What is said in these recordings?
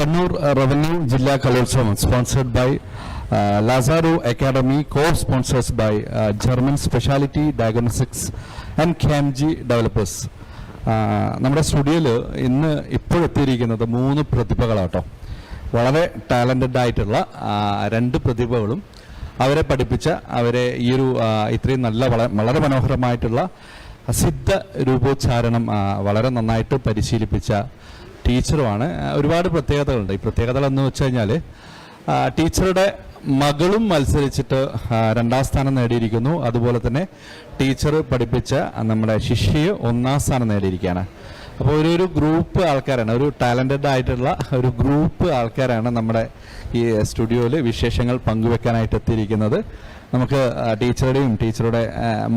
Kannur revenue ജില്ലാ കലോത്സവം sponsored by Lazaro academy co sponsors by German speciality diagnostics and Camji developers നമ്മുടെ സ്റ്റുഡിയോയിൽ ഇന്ന് ഇപ്പോഴെത്തിയിരിക്കുന്നത് മൂന്ന് പ്രതിഭകളാട്ടോ. വളരെ ടാലന്റഡ് ആയിട്ടുള്ള രണ്ട് പ്രതിഭകളും അവരെ പഠിപ്പിച്ച അവരെ ഈ ഒരു ഇത്രയും നല്ല വള- വളരെ മനോഹരമായിട്ടുള്ള സിദ്ധ രൂപോച്ചാരണം വളരെ നന്നായിട്ട് പരിശീലിപ്പിച്ച ടീച്ചറുമാണ്. ഒരുപാട് പ്രത്യേകതകളുണ്ട്. ഈ പ്രത്യേകതകൾ എന്ന് വെച്ച് കഴിഞ്ഞാൽ ടീച്ചറുടെ മകളും മത്സരിച്ചിട്ട് രണ്ടാം സ്ഥാനം നേടിയിരിക്കുന്നു. അതുപോലെ തന്നെ ടീച്ചർ പഠിപ്പിച്ച നമ്മുടെ ശിഷ്യയെ ഒന്നാം സ്ഥാനം നേടിയിരിക്കുകയാണ്. അപ്പോൾ ഒരു ഒരു ഗ്രൂപ്പ് ആൾക്കാരാണ് ഒരു ടാലന്റഡ് ആയിട്ടുള്ള ഒരു ഗ്രൂപ്പ് ആൾക്കാരാണ് നമ്മുടെ ഈ സ്റ്റുഡിയോയിൽ വിശേഷങ്ങൾ പങ്കുവെക്കാനായിട്ട് എത്തിയിരിക്കുന്നത്. നമുക്ക് ടീച്ചറുടെയും ടീച്ചറുടെ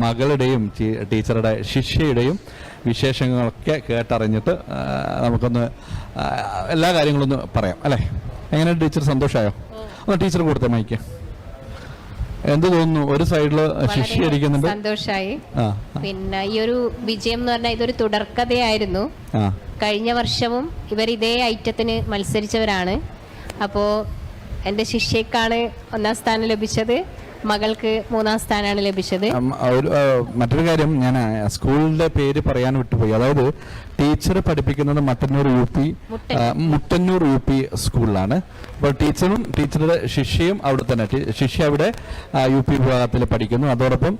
മകളുടെയും ടീച്ചറുടെ ശിഷ്യയുടെയും വിശേഷങ്ങളൊക്കെ കേട്ടറിഞ്ഞിട്ട് നമുക്കൊന്ന് എല്ലാ കാര്യങ്ങളും ഒന്ന് പറയാം അല്ലേ? എങ്ങനെ ടീച്ചർ സന്തോഷമായോ ഒന്ന് ടീച്ചർ കൊടുത്ത മൈക്ക്. എന്ത് തോന്നുന്നു? ഒരു സൈഡിൽ ശിഷ്യ ഇരിക്കുന്നുണ്ട് സന്തോഷായി. പിന്നെ ഈ ഒരു വിജയം എന്ന് പറഞ്ഞാൽ ഇതൊരു തുടർക്കഥയായിരുന്നു. കഴിഞ്ഞ വർഷവും ഇവർ ഇതേ ഐറ്റത്തിന് മത്സരിച്ചവരാണ്. അപ്പോൾ എന്റെ ശിഷ്യക്കാണ് ഒന്നാം സ്ഥാനം ലഭിച്ചത്. മകൾക്ക് മൂന്നാം സ്ഥാനമാണ് ലഭിച്ചത്. മറ്റൊരു കാര്യം ഞാൻ സ്കൂളിന്റെ പേര് പറയാൻ വിട്ടുപോയി. അതായത് ടീച്ചർ പഠിപ്പിക്കുന്നത് Mattannur U P Muttannur. U P സ്കൂളിലാണ്. അപ്പോൾ ടീച്ചറും ടീച്ചറുടെ ശിഷ്യയും അവിടെ തന്നെ ശിഷ്യ അവിടെ യു പി വിഭാഗത്തിൽ പഠിക്കുന്നു. അതോടൊപ്പം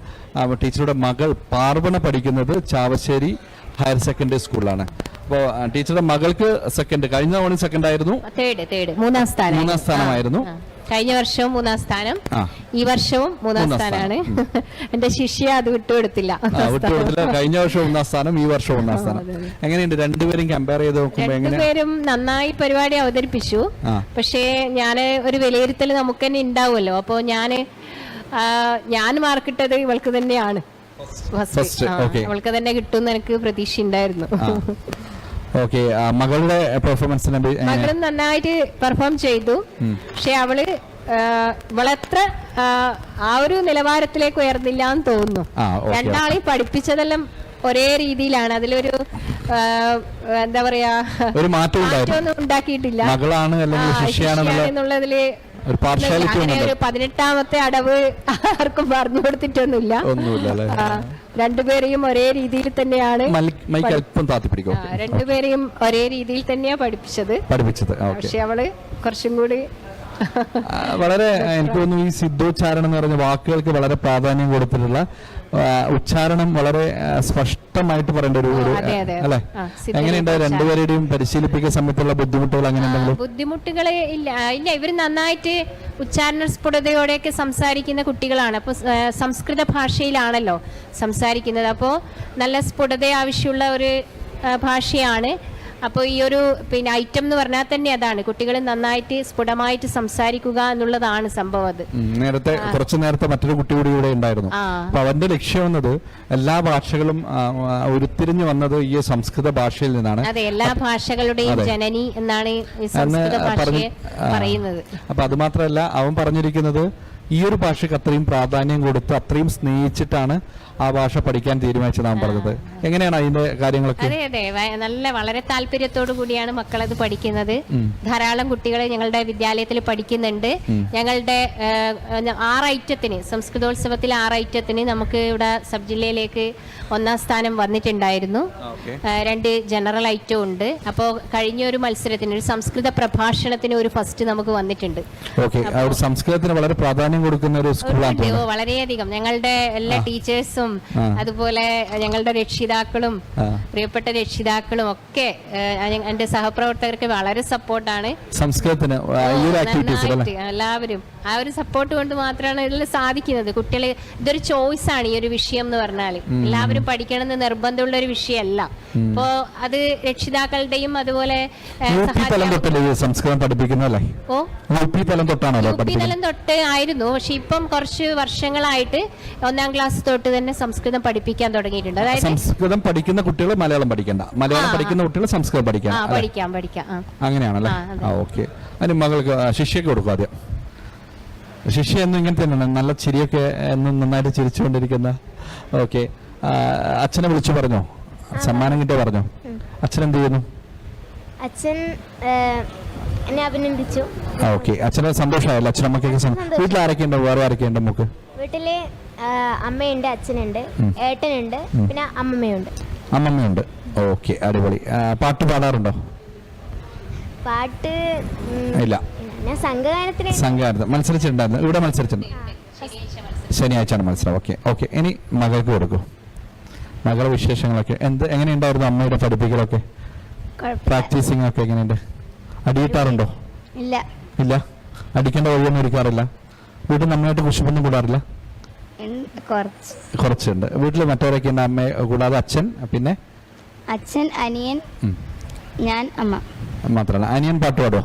ടീച്ചറുടെ മകൾ പാർവണ പഠിക്കുന്നത് ചാവശ്ശേരി ഹയർ സെക്കൻഡറി സ്കൂളിലാണ്. അപ്പോൾ ടീച്ചറുടെ മകൾക്ക് സെക്കൻഡ് കഴിഞ്ഞ തവണ സെക്കൻഡ് ആയിരുന്നു. മൂന്നാം സ്ഥാനമായിരുന്നു. കഴിഞ്ഞ വർഷവും മൂന്നാം സ്ഥാനം. ഈ വർഷവും മൂന്നാം സ്ഥാനമാണ് എന്റെ ശിഷ്യ അത് വിട്ടുകൊടുത്തില്ല. വിട്ടുകൊടുത്തില്ല. കഴിഞ്ഞ വർഷം ഒന്നാം സ്ഥാനം ഈ വർഷം ഒന്നാം സ്ഥാനം. എങ്ങനെയുണ്ട്? രണ്ടുപേരും കമ്പയർ ചെയ്ത് നോക്കുമ്പോൾ രണ്ടുപേരും നന്നായി പരിപാടി അവതരിപ്പിച്ചു. പക്ഷേ ഞാൻ ഒരു വിലയിരുത്തൽ നമുക്ക് തന്നെ ഉണ്ടാവുമല്ലോ. അപ്പോൾ ഞാൻ ഞാൻ മാർക്കിട്ടത് ഇവൾക്ക് തന്നെയാണ്. അവൾക്ക് തന്നെ കിട്ടുമെന്ന് എനിക്ക് പ്രതീക്ഷ ഉണ്ടായിരുന്നു ഓക്കെ മകളുടെ പെർഫോമൻസിനെ മകളും നന്നായിട്ട് പെർഫോം ചെയ്തു. പക്ഷെ അവൾ വളത്ര ആ, ഒരു നിലവാരത്തിലേക്ക് ഉയർന്നില്ല എന്ന് തോന്നുന്നു രണ്ടാളെയും പഠിപ്പിച്ചതെല്ലാം ഒരേ രീതിയിലാണ്. അതിലൊരു എന്താ പറയാ ഒരു മാറ്റം ഉണ്ടാക്കിയിട്ടില്ല. മകളാണ് അല്ലെങ്കിൽ ശിഷ്യയാണെന്നുള്ളതിൽ ഒരു അങ്ങനെ പതിനെട്ടാമത്തെ അടവ് ആർക്കും പറഞ്ഞു കൊടുത്തിട്ടൊന്നുമില്ല ഒന്നുമില്ല രണ്ടുപേരെയും ഒരേ രീതിയിൽ തന്നെയാണ് രണ്ടുപേരെയും ഒരേ രീതിയിൽ തന്നെയാ പഠിപ്പിച്ചത്. പഠിപ്പിച്ചത് പക്ഷെ അവൾ കുറച്ചും കൂടി വളരെ എനിക്ക് തോന്നുന്നു ഈ സിദ്ധോച്ചാരണം എന്ന് പറഞ്ഞ വാക്കുകൾക്ക് വളരെ പ്രാധാന്യം കൊടുത്തിട്ടുള്ള ഉച്ചാരണം വളരെ സ്പഷ്ടമായിട്ട് പറയേണ്ട ഒരു. അല്ലേ? എങ്ങനെയുണ്ട് രണ്ടുപേരുടെയും പരിശീലിപ്പിക്കുന്ന സമയത്തുള്ള ബുദ്ധിമുട്ടുകൾ അങ്ങനെ എന്തെങ്കിലും? ബുദ്ധിമുട്ടുകൾ ഇല്ല. ഇല്ല ഇവർ നന്നായിട്ട് ഉച്ചാരണ സ്ഫുടതയോടെയൊക്കെ സംസാരിക്കുന്ന കുട്ടികളാണ്. അപ്പോൾ സംസ്കൃത ഭാഷയിലാണല്ലോ സംസാരിക്കുന്നത്. അപ്പോൾ നല്ല സ്ഫുടത ആവശ്യമുള്ള ഒരു ഭാഷയാണ്. അപ്പോൾ ഈ ഒരു പിന്നെ ഐറ്റം എന്ന് പറഞ്ഞാൽ തന്നെ അതാണ്. കുട്ടികൾ നന്നായിട്ട് സ്ഫുടമായിട്ട് സംസാരിക്കുക എന്നുള്ളതാണ് സംഭവം അത്. നേരത്തെ കുറച്ചു നേരത്തെ മറ്റൊരു കുട്ടി കൂടി ഇവിടെ ഉണ്ടായിരുന്നു. അപ്പൊ അവന്റെ ലക്ഷ്യം എന്നത് എല്ലാ ഭാഷകളും ഉരുത്തിരിഞ്ഞു വന്നത് ഈ സംസ്കൃത ഭാഷയിൽ നിന്നാണ്. അതെ എല്ലാ ഭാഷകളുടെയും ജനനി എന്നാണ് സംസ്കൃത ഭാഷയെ പറയുന്നത്. അപ്പൊ അത് മാത്രമല്ല അവൻ പറഞ്ഞിരിക്കുന്നത് ഈ ഒരു ഭാഷയ്ക്ക് അത്രയും പ്രാധാന്യം കൊടുത്ത് അത്രയും സ്നേഹിച്ചിട്ടാണ് ആ ഭാഷ പഠിക്കാൻ തീരുമാനിച്ചതാണ് പറഞ്ഞത്. എങ്ങനെയാണ് അതിന്റെ കാര്യങ്ങളൊക്കെ? അതെ അതെ. നല്ല വളരെ താല്പര്യത്തോടു കൂടിയാണ് മക്കൾ അത് പഠിക്കുന്നത് ധാരാളം കുട്ടികൾ ഞങ്ങളുടെ വിദ്യാലയത്തിൽ പഠിക്കുന്നുണ്ട്. ഞങ്ങളുടെ ആറ് ഐറ്റത്തിന് സംസ്കൃതോത്സവത്തിൽ ആറ് ഐറ്റത്തിന് നമുക്ക് ഇവിടെ സബ് ജില്ലയിലേക്ക് ഒന്നാം സ്ഥാനം വന്നിട്ടുണ്ടായിരുന്നു. രണ്ട് ജനറൽ ഐറ്റം ഉണ്ട്. അപ്പോൾ കഴിഞ്ഞ ഒരു മത്സരത്തിന് ഒരു സംസ്കൃത പ്രഭാഷണത്തിന് ഒരു ഫസ്റ്റ് നമുക്ക് വന്നിട്ടുണ്ട്. സംസ്കൃതത്തിന് വളരെ പ്രാധാന്യം കൊടുക്കുന്ന ഒരു സ്കൂളാണ് വളരെയധികം. ഞങ്ങളുടെ എല്ലാ ടീച്ചേഴ്സും അതുപോലെ ഞങ്ങളുടെ രക്ഷിതാക്കളും പ്രിയപ്പെട്ട രക്ഷിതാക്കളും ഒക്കെ എന്റെ സഹപ്രവർത്തകർക്ക് വളരെ സപ്പോർട്ടാണ്. സംസ്കൃതത്തിന് എല്ലാവരും ആ ഒരു സപ്പോർട്ട് കൊണ്ട് മാത്രമാണ് ഇതിൽ സാധിക്കുന്നത്. കുട്ടികൾ ഇതൊരു ചോയ്സ് ആണ് ഈ ഒരു വിഷയം എന്ന് പറഞ്ഞാൽ എല്ലാവരും പഠിക്കണം എന്ന് നിർബന്ധമുള്ള ഒരു വിഷയമല്ല. അപ്പോ അത് രക്ഷിതാക്കളുടെയും അതുപോലെ സംസ്കൃതം പഠിപ്പിക്കുന്നല്ലേ തലം തൊട്ട് ആയിരുന്നു. പക്ഷെ ഇപ്പം കുറച്ച് വർഷങ്ങളായിട്ട് ഒന്നാം ക്ലാസ് തൊട്ട് തന്നെ സംസ്കൃതം പഠിപ്പിക്കാൻ തുടങ്ങിയിട്ടുണ്ട്. അതായത് സംസ്കൃതം പഠിക്കുന്ന കുട്ടികൾ മലയാളം പഠിക്കണ്ട. മലയാളം പഠിക്കുന്ന കുട്ടികൾ സംസ്കൃതം പഠിക്കണം ആ അല്ലേ? പഠിക്കാം പഠിക്കാം. ആ. അങ്ങനെയാണല്ലേ? ആ, അതെ. ആ ഓക്കെ. അതിന് മകൾക്ക് ആ, ശിഷ്യക്ക് കൊടുക്കും ആദ്യം. ശിഷ്യ എന്നും ഇങ്ങനെ തന്നെയാണ്. നല്ല ചിരിയൊക്കെ എന്നും നന്നായിട്ട് ചിരിച്ചുകൊണ്ടിരിക്കുന്ന. ഓക്കെ. അച്ഛനെ വിളിച്ചു പറഞ്ഞോ? സമ്മാനം കിട്ടിയ പറഞ്ഞോ? അച്ഛൻ എന്ത് ചെയ്യുന്നു? അച്ഛൻ ഏഹ്, എന്നെ അഭിനന്ദിച്ചു. ഓക്കെ. അച്ഛനെ സന്തോഷമായല്ലോ. അച്ഛനമ്മക്കൊക്കെ സന്തോഷം. വീട്ടിൽ ആരൊക്കെ ഉണ്ട് വേറെ ആരൊക്കെ ഉണ്ട് നമുക്ക്? വീട്ടിൽ അമ്മയുണ്ട് അച്ഛനുണ്ട്. ഏട്ടനുണ്ട് പിന്നെ അമ്മമ്മയുണ്ട്. അമ്മമ്മയുണ്ട്. ഓക്കെ. അടിപൊളി. പാട്ട് പാടാറുണ്ടോ? പാട്ട് ഇല്ല. ഞാൻ സംഘഗാനത്തിന് സംഘാടനം മത്സരിച്ചിട്ടുണ്ടായിരുന്നു. ഇവിടെ മത്സരിച്ചിട്ടുണ്ട്. ശനിയാഴ്ചയാണ് മത്സരം. ഓക്കെ. ഓക്കെ. ഇനി മകൾക്ക് കൊടുക്കൂ. മകളുടെ വിശേഷങ്ങളൊക്കെ. എന്ത് എങ്ങനെയുണ്ടായിരുന്നു അമ്മയുടെ പഠിപ്പിക്കലൊക്കെ? പ്രാക്ടീസിംഗ് ഒക്കെ എങ്ങനെയുണ്ട്? അടിയിട്ടാറുണ്ടോ? ഇല്ല. ഇല്ല. അടിക്കേണ്ട വഴിയൊന്നും ഒരുക്കാറില്ല. വീട്ടിൽ നന്നായിട്ട് കുശിപ്പൊന്നും കൂടാറില്ല? കുറച്ച്. കുറച്ചുണ്ട്. വീട്ടിൽ മറ്റവരൊക്കെ ഉണ്ട്? അമ്മ കൂടാതെ അച്ഛൻ പിന്നെ? അച്ഛൻ അനിയൻ ഞാൻ അമ്മ. മാത്രമല്ല അനിയൻ പാട്ട് പാടുമോ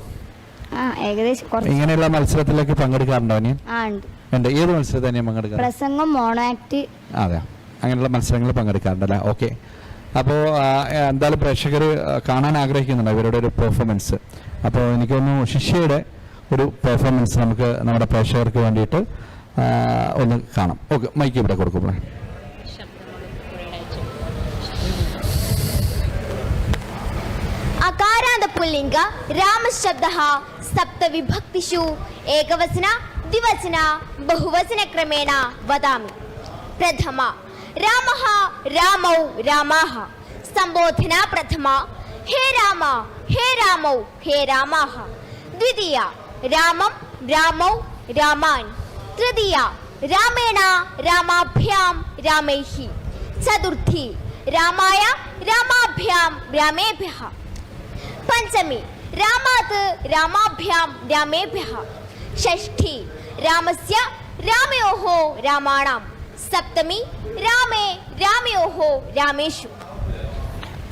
ഇങ്ങനെയുള്ള മത്സരത്തിലൊക്കെ പങ്കെടുക്കാറുണ്ടോ അനിയൻ? ഉണ്ട്. ഏത് മത്സരത്തിൽ അനിയൻ പങ്കെടുക്കാറ്? പ്രസംഗം മോണോ ആക്ട് അതെ. അങ്ങനെയുള്ള മത്സരങ്ങളിൽ പങ്കെടുക്കാറുണ്ടല്ലേ? ഓക്കെ. അപ്പോൾ എന്തായാലും പ്രേക്ഷകർ കാണാൻ ആഗ്രഹിക്കുന്നുണ്ട് ഇവരുടെ ഒരു പെർഫോമൻസ് അപ്പോൾ എനിക്ക് തോന്നുന്നു ശിഷ്യയുടെ ഒരു പെർഫോമൻസ് നമുക്ക് നമ്മുടെ പ്രേക്ഷകർക്ക് വേണ്ടിയിട്ട് ഒന്ന് കാണാം. ഓക്കെ മൈക്ക് ഇവിടെ കൊടുക്കുമ്പോൾ അകാരാന്ത പുല്ലിംഗ രാമശബ്ദ സപ്തവിഭക്തിഷു ഏകവചന ദ്വിവചന ബഹുവചന ക്രമേണ വദാമി. പ്രഥമ രാമ രാമൗ രാമാഹ. സംബോധന പ്രഥമ ഹേ രാമ हे रामौ, हे रामाः। द्वितीया, रामं, रामौ रामान् तृतीया, रामेण, रामाभ्यां, रामैः। चतुर्थी, रामाय, रामाभ्यां, रामेभ्यः। पञ्चमी, रामात्, रामाभ्यां, रामेभ्यः। षष्ठी, रामस्य, रामयोः रामाणां सप्तमी, रामे, रामयोः, रामेषु।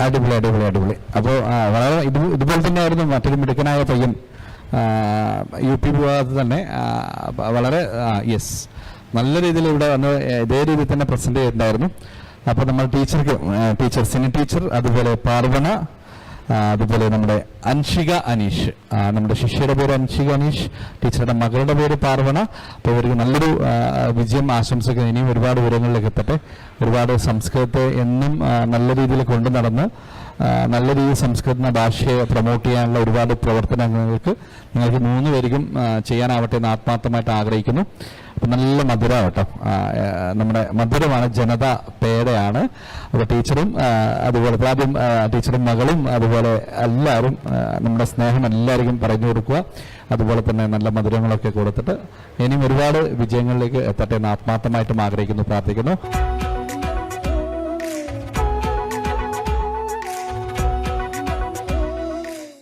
അടിപൊളി അടിപൊളി അടിപൊളി. അപ്പോൾ വളരെ ഇത് ഇതുപോലെ തന്നെ ആയിരുന്നു മറ്റൊരു മിടുക്കനായ പയ്യൻ. യു പി വിഭാഗത്തിൽ തന്നെ വളരെ യെസ് നല്ല രീതിയിൽ ഇവിടെ വന്ന് ഇതേ രീതിയിൽ തന്നെ പ്രസന്റ് ചെയ്തിട്ടുണ്ടായിരുന്നു. അപ്പോൾ നമ്മൾ ടീച്ചർക്ക് ടീച്ചർ സിനി ടീച്ചർ അതുപോലെ പാർവണ അതുപോലെ നമ്മുടെ അൻഷിക അനീഷ് നമ്മുടെ ശിഷ്യയുടെ പേര് അൻഷിക അനീഷ് ടീച്ചറുടെ മകളുടെ പേര് പാർവണ. അപ്പോൾ ഇവർക്ക് നല്ലൊരു വിജയം ആശംസിക്കുന്നു. ഇനിയും ഒരുപാട് ഉയരങ്ങളിലേക്ക് എത്തട്ടെ. ഒരുപാട് സംസ്കൃതത്തെ എന്നും നല്ല രീതിയിൽ കൊണ്ടു നടന്ന് നല്ല രീതിയിൽ സംസ്കൃത ഭാഷയെ പ്രൊമോട്ട് ചെയ്യാനുള്ള ഒരുപാട് പ്രവർത്തനങ്ങൾക്ക് നിങ്ങൾക്ക് മൂന്ന് പേർക്കും ആ, ചെയ്യാനാവട്ടെ എന്ന് ആത്മാർത്ഥമായിട്ട് ആഗ്രഹിക്കുന്നു. അപ്പം നല്ല മധുരമാട്ടോ നമ്മുടെ മധുരമാണ് ജനത പേടയാണ് അപ്പോൾ ടീച്ചറും അതുപോലെ ആദ്യം ടീച്ചറും മകളും അതുപോലെ എല്ലാവരും നമ്മുടെ സ്നേഹം എല്ലാവർക്കും പറഞ്ഞു കൊടുക്കുക. അതുപോലെ തന്നെ നല്ല മധുരങ്ങളൊക്കെ കൊടുത്തിട്ട് ഇനിയും ഒരുപാട് വിജയങ്ങളിലേക്ക് എത്തട്ടെ എന്ന് ആത്മാർത്ഥമായിട്ടും ആഗ്രഹിക്കുന്നു പ്രാർത്ഥിക്കുന്നു.